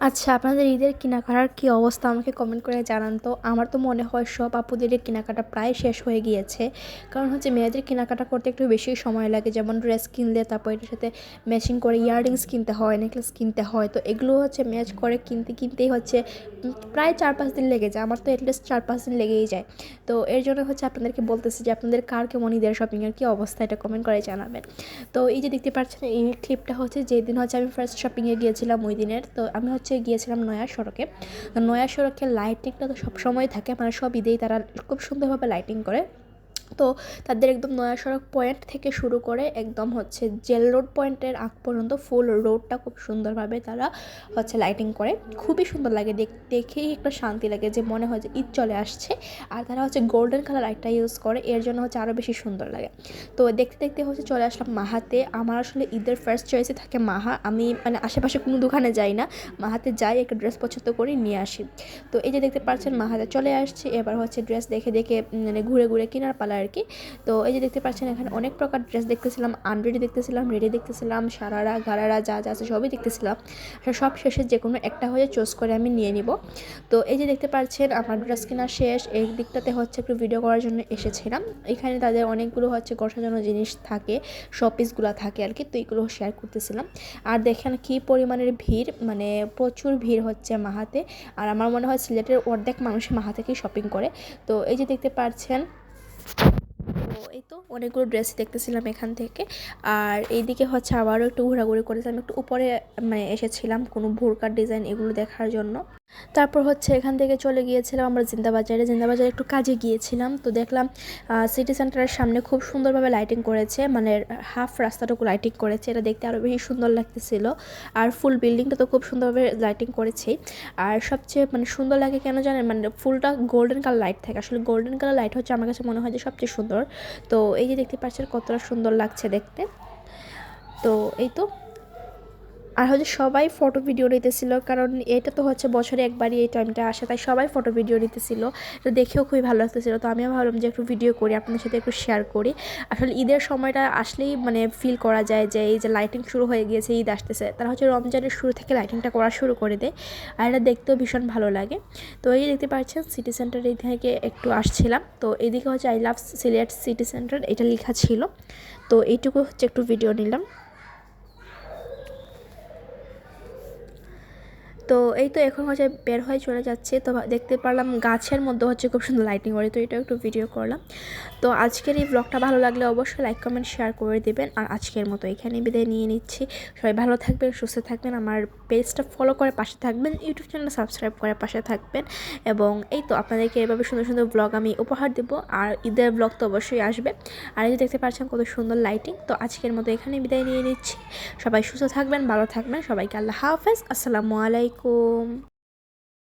আচ্ছা আপনাদের ঈদের কেনাকাটার কী অবস্থা আমাকে কমেন্ট করে জানান তো। আমার তো মনে হয় সব আপুদের কেনাকাটা প্রায় শেষ হয়ে গিয়েছে। কারণ হচ্ছে মেয়েদের কেনাকাটা করতে একটু বেশি সময় লাগে, যেমন ড্রেস কিনলে, তারপর এটার সাথে ম্যাচিং করে ইয়াররিংস কিনতে হয় নেকলেস কিনতে হয়। তো এগুলো হচ্ছে ম্যাচ করে কিনতে, কিনতেই হচ্ছে প্রায় চার পাঁচ দিন লেগে যায়। আমার তো অ্যাটলিস্ট চার পাঁচ দিন লেগেই যায়। তো এর জন্য হচ্ছে আপনাদেরকে বলতেছি যে, আপনাদের কার কেমন ঈদের শপিংয়ের কী অবস্থা, এটা কমেন্ট করে জানাবেন। তো এই যে দেখতে পাচ্ছেন, এই ক্লিপটা হচ্ছে যেদিন হচ্ছে আমি ফার্স্ট শপিংয়ে গিয়েছিলাম ওই দিনের। তো আমি হচ্ছে গিয়েছিলাম নয়া সড়কে। নয়া সড়কে লাইটিংটা তো সবসময় থাকে মানে সব ঈদেই তারা খুব সুন্দরভাবে লাইটিং করে। তো তাদের একদম নয়া সড়ক পয়েন্ট থেকে শুরু করে একদম হচ্ছে জেল রোড পয়েন্টের আগ পর্যন্ত ফুল রোডটা খুব সুন্দরভাবে তারা হচ্ছে লাইটিং করে। খুবই সুন্দর লাগে দেখ- দেখেই একটা শান্তি লাগে যে মনে হয় যে ঈদ চলে আসছে আর তারা হচ্ছে গোল্ডেন কালার লাইটটা ইউজ করে, এর জন্য হচ্ছে আরও বেশি সুন্দর লাগে। তো দেখতে দেখতে হচ্ছে চলে আসলাম মাহাতে। আমার আসলে ঈদের ফার্স্ট চয়েসে থাকে মাহা। আমি মানে আশেপাশে কোনো দোকানে যাই না। মাহাতে যাই, একটা ড্রেস পছন্দ করি, নিয়ে আসি। তো এই যে দেখতে পাচ্ছেন মাহাতে চলে আসছে। এবার হচ্ছে ড্রেস দেখে দেখে মানে ঘুরে ঘুরে কেনার পালা আর কি তো এই যে দেখতে পাচ্ছেন, এখানে অনেক প্রকার ড্রেস দেখতেছিলাম আনরেডি দেখতেছিলাম রেডি দেখতেছিলাম, সারারা গারারা যা যা আছে সবই দেখতেছিলাম। সব শেষে যে কোনো একটা হয়ে চুজ করে আমি নিয়ে নিব। তো এই যে দেখতে পাচ্ছেন, আমার ড্রেস কেনা শেষ। এই দিকটাতে হচ্ছে একটু ভিডিও করার জন্য এসেছিলাম। এখানে তাদের অনেকগুলো হচ্ছে গোসাজানো জিনিস থাকে শপিসগুলো থাকে আর কি তো এইগুলো শেয়ার করতেছিলাম। আর দেখেন কি পরিমাণের ভিড় মানে প্রচুর ভিড় হচ্ছে মাহাতে আর আমার মনে হয় সিলেটের অর্ধেক মানুষ মাহা থেকেই শপিং করে। তো এই যে দেখতে পাচ্ছেন এই তো অনেকগুলো ড্রেস দেখতেছিলাম এখান থেকে। আর এইদিকে হচ্ছে আবারও একটু ঘোরাঘুরি করেছিলাম, একটু উপরে মানে এসেছিলাম কোনো ভোরকার ডিজাইন এগুলো দেখার জন্য। তারপর হচ্ছে এখান থেকে চলে গিয়েছিলাম আমরা জিন্দাবাজারে। জিন্দাবাজারে একটু কাজে গিয়েছিলাম, তো দেখলাম সিটি সেন্টারের সামনে খুব সুন্দরভাবে লাইটিং করেছে মানে হাফ রাস্তাটুকু লাইটিং করেছে, এটা দেখতে আরও বেশি সুন্দর লাগতেছিল। আর ফুল বিল্ডিংটা তো খুব সুন্দরভাবে লাইটিং করেছে। আর সবচেয়ে মানে সুন্দর লাগে কেন জানেন মানে ফুলটা গোল্ডেন কালার লাইট থাকে। আসলে গোল্ডেন কালার লাইট হচ্ছে আমার কাছে মনে হয় যে সবচেয়ে সুন্দর। তো এই যে দেখতে পাচ্ছেন কতটা সুন্দর লাগছে দেখতে। তো এই তো আর হচ্ছে সবাই ফটো ভিডিও নিতেছিল, কারণ এটা তো হচ্ছে বছরে একবারই এই টাইমটা আসে, তাই সবাই ফটো ভিডিও নিতেছিল। তো দেখেও খুবই ভালো লাগতেছিল। তো আমিও ভাবলাম যে একটু ভিডিও করি, আপনাদের সাথে একটু শেয়ার করি। আসলে ঈদের সময়টা আসলেই মানে ফিল করা যায় যে এই যে লাইটিং শুরু হয়ে গিয়েছে, ঈদ আসতেছে। তারা হচ্ছে রমজানের শুরু থেকে লাইটিংটা করা শুরু করে দেয়। আর এটা দেখতেও ভীষণ ভালো লাগে। তো এই দেখতে পাচ্ছেন সিটি সেন্টার এই থেকে একটু আসছিলাম। তো এদিকে হচ্ছে I love Sylhet city centre এটা লেখা ছিল। তো এইটুকু হচ্ছে একটু ভিডিও নিলাম। তো এই তো এখন হচ্ছে বের হয়ে চলে যাচ্ছে। তো দেখতে পারলাম গাছের মধ্যে হচ্ছে খুব সুন্দর লাইটিং করে। তো এটা একটু ভিডিও করলাম। তো আজকের এই ব্লগটা ভালো লাগলে অবশ্যই লাইক কমেন্ট শেয়ার করে দেবেন। আর আজকের মতো এখানেই বিদায় নিয়ে নিচ্ছি। সবাই ভালো থাকবেন, সুস্থ থাকবেন। আমার পেজটা ফলো করে পাশে থাকবেন। ইউটিউব চ্যানেল সাবস্ক্রাইব করে পাশে থাকবেন। এবং এই তো আপনাদেরকে এভাবে সুন্দর সুন্দর ব্লগ আমি উপহার দেব। আর ঈদের ব্লগ তো অবশ্যই আসবে। আর এই যে দেখতে পাচ্ছেন কত সুন্দর লাইটিং তো আজকের মতো এখানেই বিদায় নিয়ে নিচ্ছি। সবাই সুস্থ থাকবেন, ভালো থাকবেন। সবাইকে আল্লাহ হাফেজ। আসসালামু আলাইকুম। alaikum